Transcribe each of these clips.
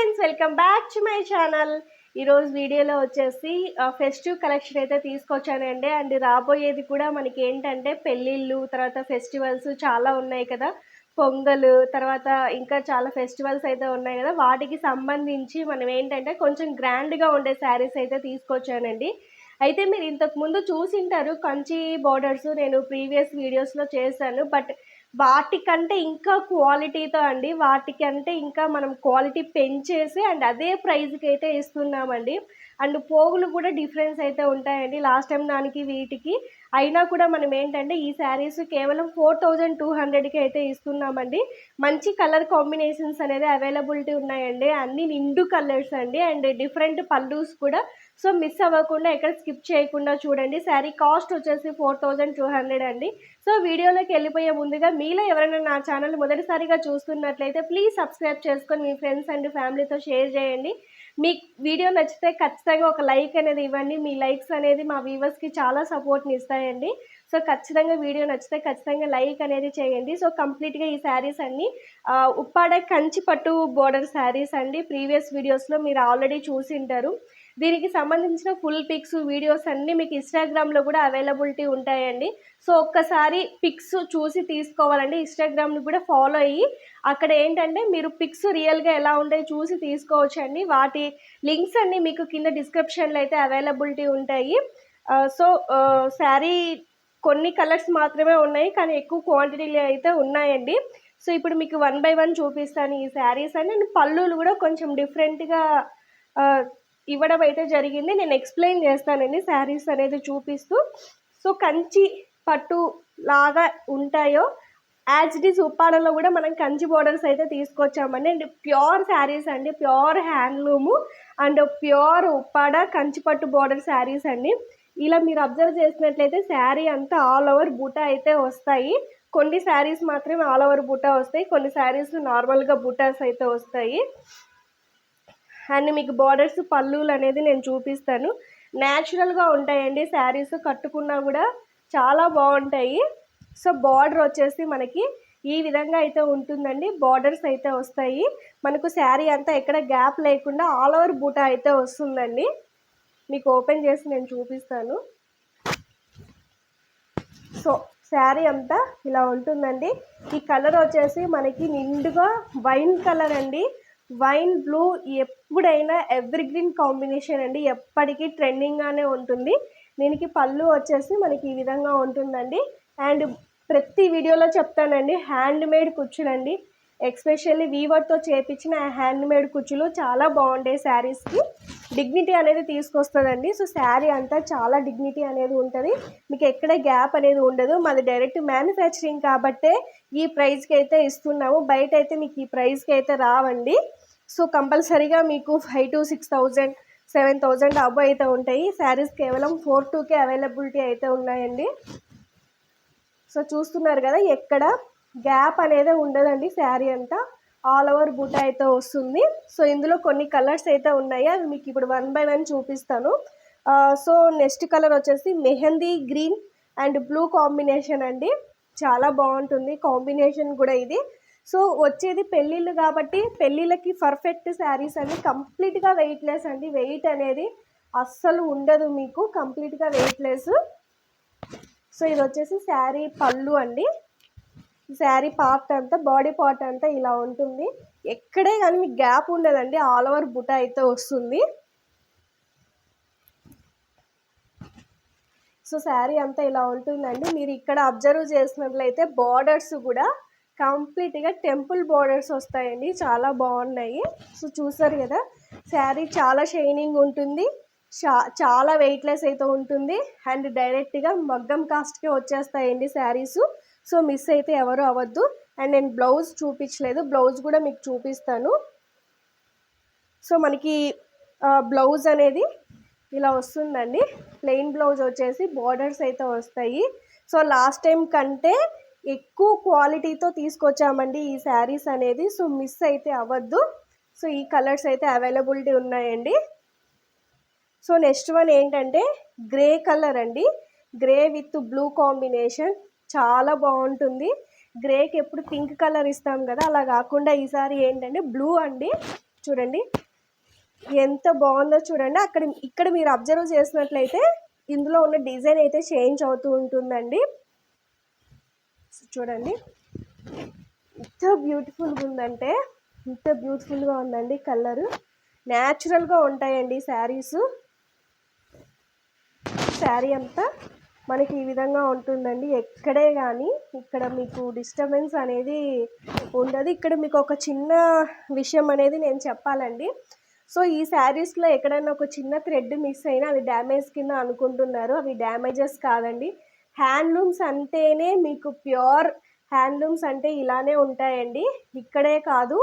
Friends welcome back to my channel. ఈరోజు వీడియోలో వచ్చేసి ఫెస్టివ్ కలెక్షన్ అయితే తీసుకొచ్చానండి. అండ్ రాబోయేది కూడా మనకి ఏంటంటే పెళ్ళిళ్ళు తర్వాత ఫెస్టివల్స్ చాలా ఉన్నాయి కదా. పొంగల్ తర్వాత ఇంకా చాలా ఫెస్టివల్స్ అయితే ఉన్నాయి కదా. వాటికి సంబంధించి మనం ఏంటంటే కొంచెం గ్రాండ్గా ఉండే శారీస్ అయితే తీసుకొచ్చానండి. అయితే మీరు ఇంతకు ముందు చూసింటారు కంచి బోర్డర్స్ నేను ప్రీవియస్ వీడియోస్లో చేశాను. బట్ వాటికంటే ఇంకా క్వాలిటీతో అండి వాటికంటే ఇంకా మనం క్వాలిటీ పెంచేసి అండ్ అదే ప్రైస్కి అయితే ఇస్తున్నామండి. అండ్ పోగులు కూడా డిఫరెన్స్ అయితే ఉంటాయండి. లాస్ట్ టైం దానికి వీటికి. అయినా కూడా మనం ఏంటంటే ఈ శారీస్ కేవలం ఫోర్ థౌజండ్ టూ హండ్రెడ్కి అయితే ఇస్తున్నామండి. మంచి కలర్ కాంబినేషన్స్ అనేది అవైలబిలిటీ ఉన్నాయండి. అన్ని నిండు కలర్స్ అండి. అండ్ డిఫరెంట్ పల్లూస్ కూడా. సో మిస్ అవ్వకుండా ఎక్కడ స్కిప్ చేయకుండా చూడండి. శారీ కాస్ట్ వచ్చేసి ఫోర్ థౌజండ్ టూ హండ్రెడ్ అండి. సో వీడియోలోకి వెళ్ళిపోయే ముందుగా మీలో ఎవరైనా నా ఛానల్ మొదటిసారిగా చూస్తున్నట్లయితే ప్లీజ్ సబ్స్క్రైబ్ చేసుకొని మీ ఫ్రెండ్స్ అండ్ ఫ్యామిలీతో షేర్ చేయండి. మీ వీడియో నచ్చితే ఖచ్చితంగా ఒక లైక్ అనేది ఇవ్వండి. మీ లైక్స్ అనేది మా వ్యూవర్స్కి చాలా సపోర్ట్ని ఇస్తాయండి. సో ఖచ్చితంగా వీడియో నచ్చితే ఖచ్చితంగా లైక్ అనేది చేయండి. సో కంప్లీట్గా ఈ శారీస్ అన్ని ఉప్పాడ కంచి పట్టు బోర్డర్ శారీస్ అండి. ప్రీవియస్ వీడియోస్లో మీరు ఆల్రెడీ చూసింటారు దీనికి సంబంధించిన ఫుల్ పిక్స్ వీడియోస్ అన్నీ మీకు ఇన్స్టాగ్రామ్లో కూడా అవైలబిలిటీ ఉంటాయండి. సో ఒక్కసారి పిక్స్ చూసి తీసుకోవాలండి. ఇన్స్టాగ్రామ్ని కూడా ఫాలో అయ్యి అక్కడ ఏంటంటే మీరు పిక్స్ రియల్గా ఎలా ఉంటాయి చూసి తీసుకోవచ్చండి. వాటి లింక్స్ అన్నీ మీకు కింద డిస్క్రిప్షన్లో అయితే అవైలబిలిటీ ఉంటాయి. సో శారీ కొన్ని కలర్స్ మాత్రమే ఉన్నాయి కానీ ఎక్కువ క్వాంటిటీలో అయితే ఉన్నాయండి. సో ఇప్పుడు మీకు వన్ బై వన్ చూపిస్తాను ఈ శారీస్ అని అండ్ పళ్ళులు కూడా కొంచెం డిఫరెంట్గా ఇవ్వడం అయితే జరిగింది. నేను ఎక్స్ప్లెయిన్ చేస్తానండి శారీస్ అనేది చూపిస్తూ. సో కంచి పట్టు లాగా ఉంటాయో యాజ్ ఇట్ ఈస్ ఉప్పాడలో కూడా మనం కంచి బోర్డర్స్ అయితే తీసుకొచ్చామండి. అండ్ ప్యూర్ శారీస్ అండి. Pure handloom and pure Uppada Kanchi పట్టు బోర్డర్ శారీస్ అండి. ఇలా మీరు అబ్జర్వ్ చేసినట్లయితే శారీ అంతా ఆల్ ఓవర్ బుట్ట అయితే వస్తాయి. కొన్ని శారీస్ మాత్రమే ఆల్ ఓవర్ బుట్ట వస్తాయి. కొన్ని శారీస్ నార్మల్గా బుటాస్ అయితే వస్తాయి. అండ్ మీకు బార్డర్స్ పళ్ళులు అనేది నేను చూపిస్తాను. న్యాచురల్గా ఉంటాయండి. శారీస్ కట్టుకున్నా కూడా చాలా బాగుంటాయి. సో బార్డర్ వచ్చేసి మనకి ఈ విధంగా అయితే ఉంటుందండి. బార్డర్స్ అయితే వస్తాయి. మనకు శారీ అంతా ఎక్కడ గ్యాప్ లేకుండా ఆల్ ఓవర్ బూటా అయితే వస్తుందండి. మీకు ఓపెన్ చేసి నేను చూపిస్తాను. సో శారీ అంతా ఇలా ఉంటుందండి. ఈ కలర్ వచ్చేసి మనకి నిండుగా వైన్ కలర్ అండి. వైన్ బ్లూ ఎప్పుడైనా ఎవర్ గ్రీన్ కాంబినేషన్ అండి. ఎప్పటికీ ట్రెండింగ్గానే ఉంటుంది. దీనికి పళ్ళు వచ్చేసి మనకి ఈ విధంగా ఉంటుందండి. అండ్ ప్రతి వీడియోలో చెప్తానండి. హ్యాండ్ మేడ్ కుచ్చులండి. ఎక్స్పెషల్లీ వీవర్తో చేపించిన హ్యాండ్ మేడ్ కుచ్చులు చాలా బాగుంటాయి శారీస్కి. డిగ్నిటీ అనేది తీసుకొస్తుందండి. సో శారీ అంతా చాలా డిగ్నిటీ అనేది ఉంటుంది. మీకు ఎక్కడ గ్యాప్ అనేది ఉండదు. మాది డైరెక్ట్ మ్యానుఫ్యాక్చరింగ్ కాబట్టే ఈ ప్రైస్కి అయితే ఇస్తున్నాము. బయట అయితే మీకు ఈ ప్రైస్కి అయితే రావండి. సో కంపల్సరీగా మీకు five to six thousand seven thousand అబో అయితే ఉంటాయి. శారీస్ కేవలం ఫోర్ టూకే అవైలబిలిటీ అయితే ఉన్నాయండి. సో చూస్తున్నారు కదా ఎక్కడ గ్యాప్ అనేది ఉండదండి. శారీ అంతా ఆల్ ఓవర్ బూట అయితే వస్తుంది. సో ఇందులో కొన్ని కలర్స్ అయితే ఉన్నాయి. అవి మీకు ఇప్పుడు వన్ బై వన్ చూపిస్తాను. సో నెక్స్ట్ కలర్ వచ్చేసి mehndi green and blue combination అండి. చాలా బాగుంటుంది. కాంబినేషన్ కూడా ఇది. సో వచ్చేది పెళ్ళిళ్ళు కాబట్టి పెళ్ళిళ్ళకి పర్ఫెక్ట్ శారీస్ అండి. కంప్లీట్గా వెయిట్లెస్ అండి. వెయిట్ అనేది అస్సలు ఉండదు మీకు. కంప్లీట్గా వెయిట్లెస్. సో ఇది వచ్చేసి శారీ పళ్ళు అండి. శారీ పార్ట్ అంతా బాడీ పార్ట్ అంతా ఇలా ఉంటుంది. ఎక్కడే కానీ మీకు గ్యాప్ ఉండదండి. ఆల్ ఓవర్ బుట్ట అయితే వస్తుంది. సో శారీ అంతా ఇలా ఉంటుందండి. మీరు ఇక్కడ అబ్జర్వ్ చేసినట్లయితే బార్డర్స్ కూడా కంప్లీట్గా టెంపుల్ బార్డర్స్ వస్తాయండి. చాలా బాగున్నాయి. సో చూసారు కదా శారీ చాలా షైనింగ్ ఉంటుంది. చా చాలా వెయిట్లెస్ అయితే ఉంటుంది. అండ్ డైరెక్ట్గా మగ్గం కాస్ట్కే వచ్చేస్తాయండి శారీసు. సో మిస్ అయితే ఎవరు అవ్వద్దు. అండ్ నేను బ్లౌజ్ చూపించలేదు. బ్లౌజ్ కూడా మీకు చూపిస్తాను. సో మనకి బ్లౌజ్ అనేది ఇలా వస్తుందండి. ప్లెయిన్ బ్లౌజ్ వచ్చేసి బార్డర్స్ అయితే వస్తాయి. సో లాస్ట్ టైం కంటే ఎక్కువ క్వాలిటీతో తీసుకొచ్చామండి ఈ శారీస్ అనేది. సో మిస్ అయితే అవ్వద్దు. సో ఈ కలర్స్ అయితే అవైలబిలిటీ ఉన్నాయండి. సో నెక్స్ట్ వన్ ఏంటంటే గ్రే కలర్ అండి. Grey with blue combination. చాలా బాగుంటుంది. గ్రేకి ఎప్పుడు పింక్ కలర్ ఇస్తాం కదా అలా కాకుండా ఈసారి ఏంటంటే బ్లూ అండి. చూడండి. ఎంత బాగుందో చూడండి. అక్కడ ఇక్కడ మీరు అబ్జర్వ్ చేసినట్లయితే ఇందులో ఉన్న డిజైన్ అయితే చేంజ్ అవుతూ ఉంటుందండి. చూడండి. ఎంత బ్యూటిఫుల్గా ఉందంటే ఎంత బ్యూటిఫుల్గా ఉందండి కలరు న్యాచురల్గా ఉంటాయండి శారీస్. శారీ అంతా మనకి ఈ విధంగా ఉంటుందండి. ఎక్కడే కానీ ఇక్కడ మీకు డిస్టర్బెన్స్ అనేది ఉండదు. ఇక్కడ మీకు ఒక చిన్న విషయం అనేది నేను చెప్పాలండి. సో ఈ శారీస్లో ఎక్కడైనా ఒక చిన్న థ్రెడ్ మిస్ అయినా అది డ్యామేజ్ కింద అనుకుంటున్నారు. అవి డ్యామేజెస్ కాదండి. హ్యాండ్లూమ్స్ అంటేనే మీకు ప్యూర్ హ్యాండ్లూమ్స్ అంటే ఇలానే ఉంటాయండి. ఇక్కడే కాదు.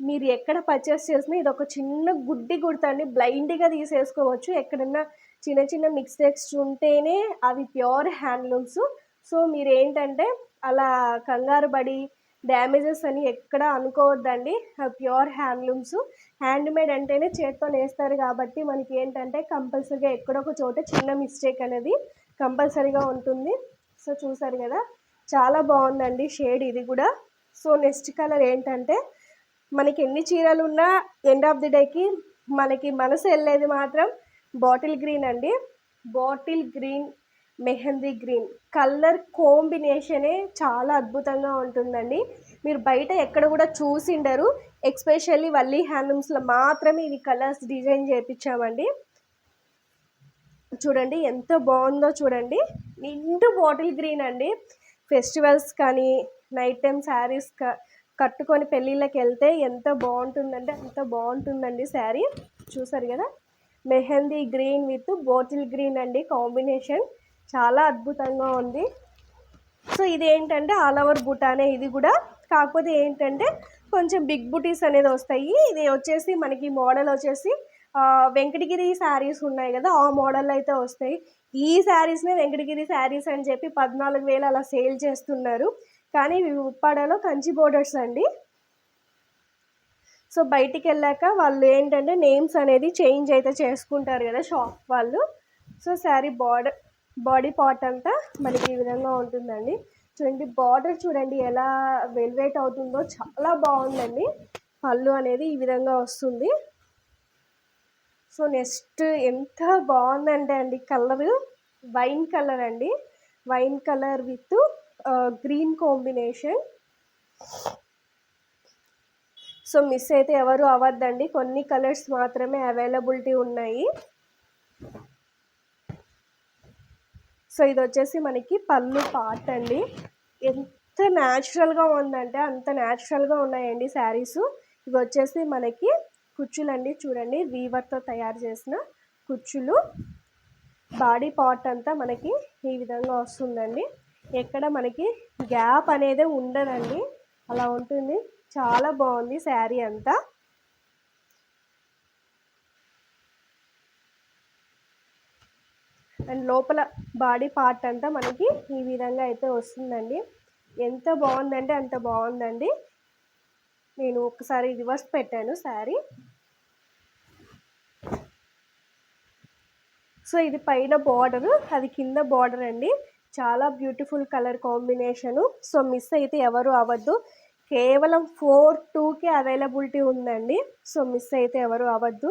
మీరు ఎక్కడ పర్చేస్ చేసినా ఇది ఒక చిన్న గుడ్డి గుర్తండి బ్లైండ్గా తీసేసుకోవచ్చు. ఎక్కడన్నా చిన్న చిన్న మిక్స్టేక్స్ ఉంటేనే అవి ప్యూర్ హ్యాండ్లూమ్స్ సో మీరు ఏంటంటే అలా కంగారు పడి డ్యామేజెస్ అని ఎక్కడ అనుకోవద్దండి. ప్యూర్ హ్యాండ్లూమ్స్ హ్యాండ్ మేడ్ అంటేనే చేత్తో నేస్తారు కాబట్టి మనకి ఏంటంటే కంపల్సరీగా ఎక్కడొక చోట చిన్న మిస్టేక్ అనేది కంపల్సరీగా ఉంటుంది. సో చూసారు కదా చాలా బాగుందండి షేడ్ ఇది కూడా. సో నెక్స్ట్ కలర్ ఏంటంటే మనకి ఎన్ని చీరలు ఉన్నా ఎండ్ ఆఫ్ ది డేకి మనకి మనసు వెళ్ళేది మాత్రం బాటిల్ గ్రీన్ అండి. Bottle green mehndi green. Colour కాంబినేషనే చాలా అద్భుతంగా ఉంటుందండి. మీరు బయట ఎక్కడ కూడా చూసిండరు. ఎక్స్పెషల్లీ వల్లీ హ్యాండ్లూమ్స్లో మాత్రమే ఇవి కలర్స్ డిజైన్ చేయించామండి చూడండి ఎంత బాగుందో చూడండి. నిండు బాటిల్ గ్రీన్ అండి. ఫెస్టివల్స్ కానీ నైట్ టైం శారీస్ కట్టుకొని పెళ్ళిళ్ళకి వెళ్తే ఎంత బాగుంటుందంటే అంత బాగుంటుందండి శారీ. చూసారు కదా? Mehndi green with bottle green అండి కాంబినేషన్. చాలా అద్భుతంగా ఉంది. సో ఇది ఏంటంటే ఆల్ ఓవర్ బుటానే ఇది కూడా. కాకపోతే ఏంటంటే కొంచెం బిగ్ బుటీస్ అనేది వస్తాయి. ఇది వచ్చేసి మనకి మోడల్ వచ్చేసి వెంకటగిరి శారీస్ ఉన్నాయి కదా ఆ మోడల్ అయితే వస్తాయి. ఈ శారీస్నే వెంకటగిరి శారీస్ అని చెప్పి పద్నాలుగు వేలు అలా సేల్ చేస్తున్నారు. కానీ ఇవి ఉప్పాడలో కంచి బోర్డర్స్ అండి. సో బయటికి వెళ్ళాక వాళ్ళు ఏంటంటే నేమ్స్ అనేది చేంజ్ అయితే చేసుకుంటారు కదా షాప్ వాళ్ళు. So sari border body part అంతా మనకి ఈ విధంగా ఉంటుందండి. చూడండి బార్డర్ చూడండి ఎలా వెల్వేట్ అవుతుందో చాలా బాగుందండి. పళ్ళు అనేది ఈ విధంగా వస్తుంది. సో నెక్స్ట్ ఎంత బాగుందంటే అండి కలరు వైన్ కలర్ అండి. Wine colour with green combination. So miss అయితే ఎవరు అవ్వద్దండి. కొన్ని కలర్స్ మాత్రమే అవైలబిలిటీ ఉన్నాయి. సో ఇది వచ్చేసి మనకి పళ్ళు పార్ట్ అండి. ఎంత న్యాచురల్గా ఉందంటే అంత న్యాచురల్గా ఉన్నాయండి శారీస్. ఇవి వచ్చేసి మనకి కుచ్చులు అండి చూడండి వీవర్తో తయారు చేసిన కుచ్చులు. బాడీ పార్ట్ అంతా మనకి ఈ విధంగా వస్తుందండి. ఎక్కడ మనకి గ్యాప్ అనేది ఉండదండి. అలా ఉంటుంది. చాలా బాగుంది శారీ అంతా. అండ్ లోపల బాడీ పార్ట్ అంతా మనకి ఈ విధంగా అయితే వస్తుందండి. ఎంత బాగుందంటే అంత బాగుందండి. నేను ఒకసారి రివర్స్ పెట్టాను శారీ. సో ఇది పైన బార్డర్ అది కింద బార్డర్ అండి. చాలా beautiful colour combination. So miss అయితే ఎవరు అవ్వద్దు. కేవలం ఫోర్ టూకి అవైలబిలిటీ ఉందండి. సో మిస్ అయితే ఎవరు అవ్వద్దు.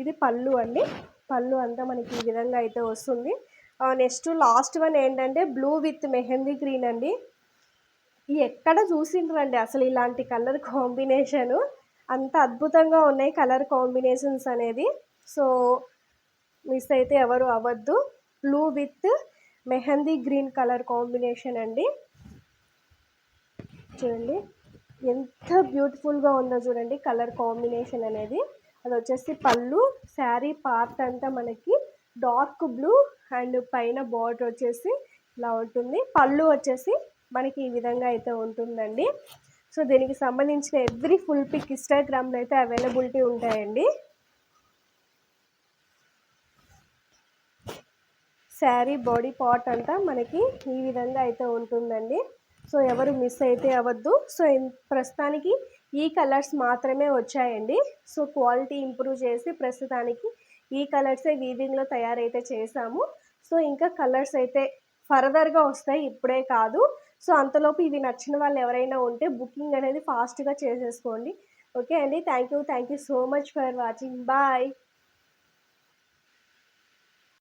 ఇది పళ్ళు అండి. పళ్ళు అంతా మనకి ఈ విధంగా అయితే వస్తుంది. నెక్స్ట్ లాస్ట్ వన్ ఏంటంటే బ్లూ విత్ మెహందీ గ్రీన్ అండి. ఎక్కడ చూసిండ్రండి? అసలు ఇలాంటి కలర్ కాంబినేషను. అంత అద్భుతంగా ఉన్నాయి కలర్ కాంబినేషన్స్ అనేది. సో మిస్ అయితే ఎవరు అవ్వద్దు. Blue with mehndi green colour combination అండి. చూడండి. ఎంత బ్యూటిఫుల్గా ఉందో చూడండి. కలర్ కాంబినేషన్ అనేది. అది వచ్చేసి పళ్ళు శారీ పార్ట్ అంతా మనకి డార్క్ బ్లూ అండ్ పైన బార్డర్ వచ్చేసి ఇలా ఉంటుంది. పళ్ళు వచ్చేసి మనకి ఈ విధంగా అయితే ఉంటుందండి. సో దీనికి సంబంధించిన ఎవ్రీ ఫుల్ పిక్ ఇన్స్టాగ్రామ్లో అయితే అవైలబిలిటీ ఉంటాయండి. శారీ బాడీ పార్ట్ అంతా మనకి ఈ విధంగా అయితే ఉంటుందండి. సో ఎవరు మిస్ అయితే అవ్వద్దు. సో ప్రస్తుతానికి ఈ కలర్స్ మాత్రమే వచ్చాయండి. సో క్వాలిటీ ఇంప్రూవ్ చేసి ప్రస్తుతానికి ఈ కలర్సే వీవింగ్లో తయారైతే చేసాము సో ఇంకా కలర్స్ అయితే ఫర్దర్గా వస్తాయి ఇప్పుడే కాదు. సో అంతలోపు ఇవి నచ్చిన వాళ్ళు ఎవరైనా ఉంటే బుకింగ్ అనేది ఫాస్ట్గా చేసేసుకోండి. ఓకే అండి? Thank you thank you so much for watching bye